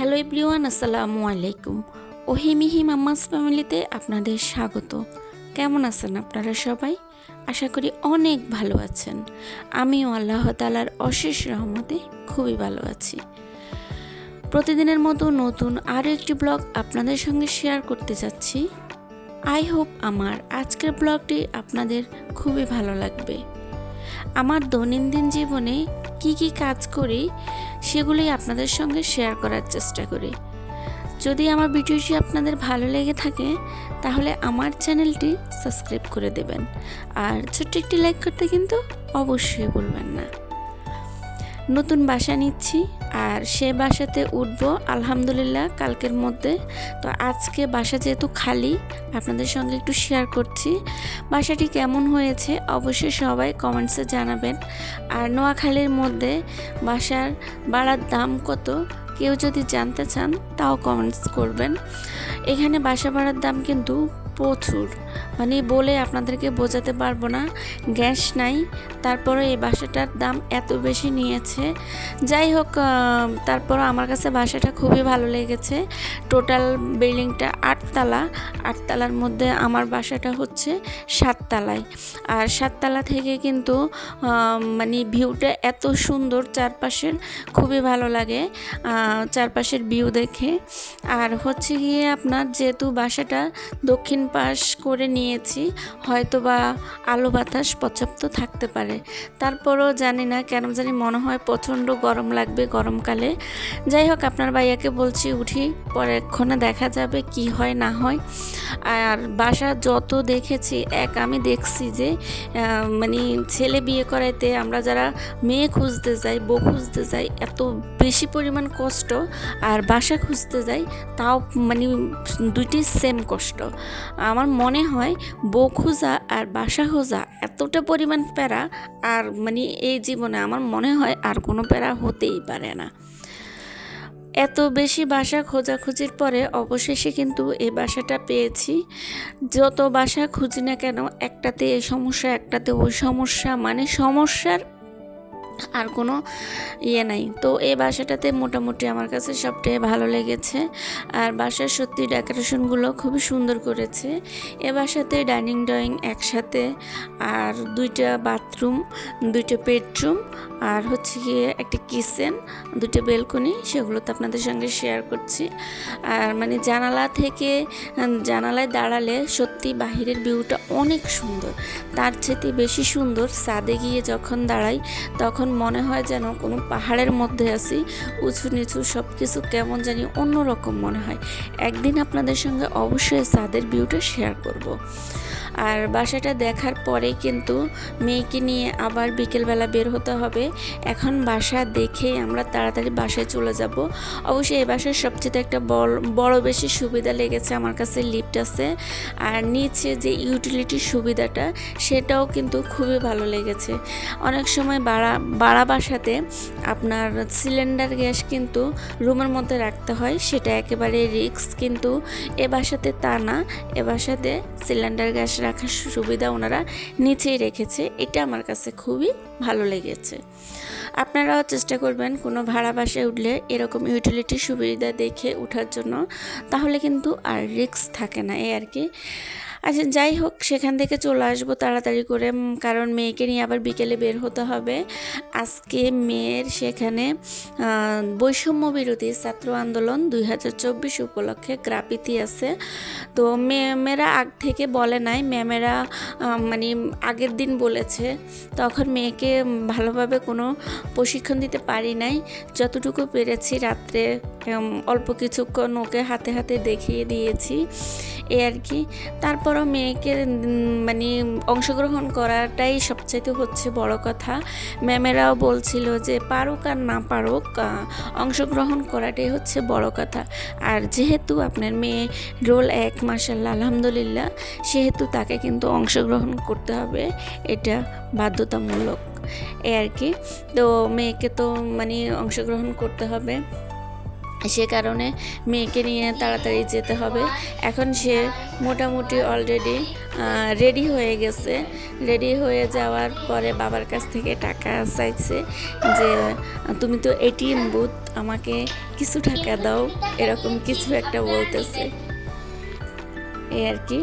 Hello everyone আসসালামু আলাইকুম ওহিমিহি mamma's ফ্যামিলিতে আপনাদের স্বাগত। কেমন আছেন আপনারা সবাই? আশা করি অনেক ভালো আছেন। আমিও আল্লাহ তালার অশেষ রহমতে খুবই ভালো আছি। প্রতিদিনের মতো নতুন আরও একটি ব্লগ আপনাদের সঙ্গে শেয়ার করতে যাচ্ছি। আই হোপ আমার আজকের ব্লগটি আপনাদের খুবই ভালো লাগবে। আমার দৈনন্দিন জীবনে কি কি কাজ করি সেগুলোই আপনাদের সঙ্গে শেয়ার করার চেষ্টা করি। যদি আমার ভিডিওটি আপনাদের ভালো লেগে থাকে, তাহলে আমার চ্যানেলটি সাবস্ক্রাইব করে দেবেন। আর ছোট্ট একটি লাইক করতে কিন্তু অবশ্যই বলবেন না। নতুন বাসা নিচ্ছি আর সে বাসাতে উঠবো, আলহামদুলিল্লাহ, কালকের মধ্যে। তো আজকে বাসা যেহেতু খালি, আপনাদের সঙ্গে একটু শেয়ার করছি। বাসাটি কেমন হয়েছে অবশ্যই সবাই কমেন্টসে জানাবেন। আর নোয়াখালীর মধ্যে বাসার বাড়ার দাম কত, কেউ যদি জানতে চান, তাও কমেন্টস করবেন। এখানে বাসা ভাড়ার দাম কিন্তু প্রচুর। মানে বলে আপনাদেরকে বোঝাতে পারব না, গ্যাস নাই, তারপরে এই বাসাটার দাম এত বেশি নিয়েছে। যাই হোক তারপর আমার কাছে বাসাটা খুবই ভালো লেগেছে। টোটাল বিল্ডিংটা আটতলা, আটতলার মধ্যে আমার বাসাটা হচ্ছে সাততলায়। আর সাততলা থেকে কিন্তু মানে ভিউটা এত সুন্দর, চারপাশের খুবই ভালো লাগে চারপাশের ভিউ দেখে। আর হচ্ছে গিয়ে আপনার যেহেতু বাসাটা দক্ষিণ পাশ করে নিয়েছি হয়তো বা আলো বাতাস পর্যাপ্ত থাকতে পারে। তারপরও জানি না কেন জানি মনে হয় প্রচণ্ড গরম লাগবে গরমকালে। যাই হোক, আপনার ভাইয়াকে বলছি উঠি, পরে এক্ষণে দেখা যাবে কি হয়, না হয়। আর বাসা যত দেখেছি, এক আমি দেখছি যে মানে ছেলে বিয়ে করাইতে আমরা যারা মেয়ে খুঁজতে যাই, বউ খুঁজতে যাই, এত বেশি পরিমাণ কষ্ট, আর বাসা খুঁজতে যাই, তাও মানে দুইটি সেম কষ্ট। আমার মনে হয় বউ খোঁজা আর বাসা খোঁজা এতটা পরিমাণ প্যারা আর মানে এই জীবনে আমার মনে হয় আর কোনো প্যারা হতেই পারে না। এত বেশি বাসা খোঁজাখুঁজির পরে অবশেষে কিন্তু এই বাসাটা পেয়েছি। যত বাসা খুঁজি না কেন একটাতে এই সমস্যা, একটাতে ওই সমস্যা মানে সমস্যার আর কোনো ইয়ে নাই। তো এই বাসাটাতে মোটামুটি আমার কাছে সবটাই ভালো লেগেছে। আর বাসার সত্যি ডেকোরেশনগুলো খুবই সুন্দর করেছে। এ বাসাতে ডাইনিং ড্রয়িং একসাথে আর দুইটা বাথরুম, দুইটা বেডরুম আর হচ্ছে গিয়ে একটা কিচেন দুটো বেলকনি, সেগুলো তো আপনাদের সঙ্গে শেয়ার করছি। আর মানে জানালা থেকে, জানালায় দাঁড়ালে সত্যি বাহিরের ভিউটা অনেক সুন্দর। তার চেয়ে বেশি সুন্দর সাদে গিয়ে যখন দাঁড়াই, তখন মনে হয় যেন কোনো পাহাড়ের মধ্যে আছি, উঁচু নিচু সব কিছু কেমন জানি অন্যরকম মনে হয় একদিন আপনাদের সঙ্গে অবশ্যই সাদের ভিউটা শেয়ার করব। আর বাসাটা দেখার পরে কিন্তু মেয়েকে নিয়ে আবার বিকেলবেলা বের হতে হবে। এখন বাসা দেখে আমরা তাড়াতাড়ি বাসায় চলে যাব। অবশ্যই এই বাসার সবচেয়ে একটা বড় বেশি সুবিধা লেগেছে আমার কাছে লিফট আছে। আর নিচে যে ইউটিলিটি সুবিধাটা, সেটাও কিন্তু খুবই ভালো লেগেছে। অনেক সময় বাড়া বাড়া বাসাতে আপনার সিলিন্ডার গ্যাস কিন্তু রুমের মধ্যে রাখতে হয়, সেটা একেবারে রিক্স কিন্তু এ বাসাতে তা না, এ বাসাতে সিলিন্ডার গ্যাস রাখার সুবিধা ওনারা নিচেই রেখেছে। এটা আমার কাছে খুবই ভালো লেগেছে। আপনারাও চেষ্টা করবেন কোনো ভাড়া বাসায় উঠলে এরকম ইউটিলিটি সুবিধা দেখে ওঠার জন্য। তাহলে কিন্তু আর রিস্ক থাকে না। এ আর কি। আচ্ছা যাই হোক, সেখান থেকে চলে আসব তাড়াতাড়ি করে। কারণ মেয়েকে নিয়ে আবার বিকেলে বের হতে হবে। আজকে মেয়ের সেখানে বৈষম্য বিরোধী ছাত্র আন্দোলন দুই হাজার চব্বিশ উপলক্ষে গ্রাফিতি আছে। তো ম্যামেরা আগ থেকে বলে নাই, ম্যামেরা মানে আগের দিন বলেছে। তখন মেয়েকে ভালোভাবে কোনো প্রশিক্ষণ দিতে পারি নাই। যতটুকু পেরেছি রাত্রে অল্প কিছুক্ষণ ওকে হাতে হাতে দেখিয়ে দিয়েছি। এ আর কি। তারপরও মেয়েকে মানে অংশগ্রহণ করাটাই সবচাইতে হচ্ছে বড় কথা। ম্যামেরাও বলছিল যে, পারুক আর না পারুক অংশগ্রহণ করাটাই হচ্ছে বড় কথা। আর যেহেতু আপনার মেয়ে রোল এক মাসাল্লাহ আলহামদুলিল্লাহ, সেহেতু তাকে কিন্তু অংশগ্রহণ করতে হবে, এটা বাধ্যতামূলক। এ আর কি। তো মেয়েকে তো মানে অংশগ্রহণ করতে হবে। সে কারণে মেয়েকে নিয়ে তাড়াতাড়ি যেতে হবে। এখন সে মোটামুটি অলরেডি রেডি হয়ে গেছে। রেডি হয়ে যাওয়ার পরে বাবার কাছ থেকে টাকা চাইছে যে, তুমি তো এটিএম বুথ আমাকে কিছু টাকা দাও। এরকম কিছু একটা বলতেছে। এই আর কি।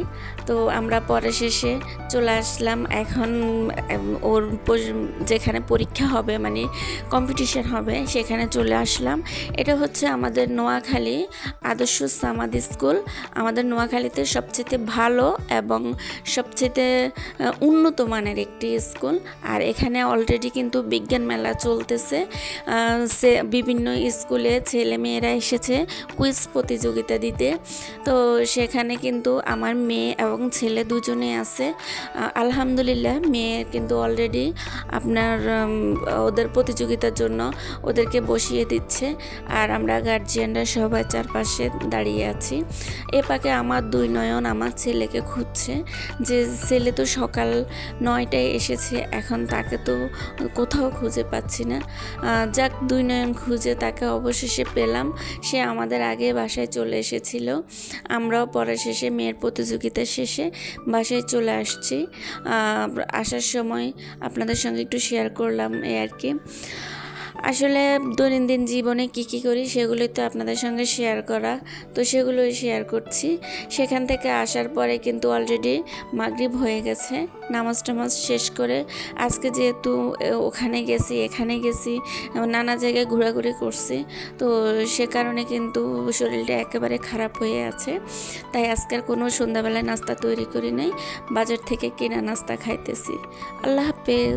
তো আমরা পরে শেষে চলে আসলাম। এখন ওর যেখানে পরীক্ষা হবে মানে কম্পিটিশন হবে, সেখানে চলে আসলাম। এটা হচ্ছে আমাদের নোয়াখালী আদর্শ সামাদ স্কুল। আমাদের নোয়াখালীতে সবচেয়ে ভালো এবং সবচেয়ে উন্নত মানের একটি স্কুল। আর এখানে অলরেডি কিন্তু বিজ্ঞান মেলা চলতেছে। সে বিভিন্ন স্কুলে ছেলে মেয়েরা এসেছে কুইজ প্রতিযোগিতা দিতে। তো সেখানে কিন্তু আমার মেয়ে এবং ছেলে দুজনে আছে। আলহামদুলিল্লাহ, মেয়ে কিন্তু অলরেডি আপনার ওদের প্রতিযোগিতার জন্য ওদেরকে বসিয়ে দিচ্ছে। আর আমরা গার্জিয়ানরা সবাই চারপাশে দাঁড়িয়ে আছি। এ পাকে আমার দুই নয়ন আমার ছেলেকে খুঁজছে। যে ছেলে তো সকাল নয়টায় এসেছে, এখন তাকে তো কোথাও খুঁজে পাচ্ছি না। যাক, দুই নয়ন খুঁজে তাকে অবশেষে পেলাম। সে আমাদের আগে বাসায় চলে এসেছিল। আমরাও পরে শেষে মেয়ের প্রতিযোগিতা শেষে বাসায় চলে আসছি। আসার সময় আপনাদের সঙ্গে একটু শেয়ার করলাম এ আর কি। আসলে দৈনন্দিন জীবনে কি কি করি সেগুলোই তো আপনাদের সঙ্গে শেয়ার করা। তো সেগুলোই শেয়ার করছি। সেখান থেকে আসার পরে কিন্তু অলরেডি মাগরিব হয়ে গেছে। নামাজ টামাজ শেষ করে আজকে যেহেতু ওখানে গেছি, এখানে গেছি, নানা জায়গায় ঘোরাঘুরি করছি। তো সে কারণে কিন্তু শরীরটা একেবারে খারাপ হয়ে আছে। তাই আজকের কোনো সন্ধ্যাবেলায় নাস্তা তৈরি করি নাই। বাজার থেকে কেনা নাস্তা খাইতেছি। আল্লাহ হাফেজ।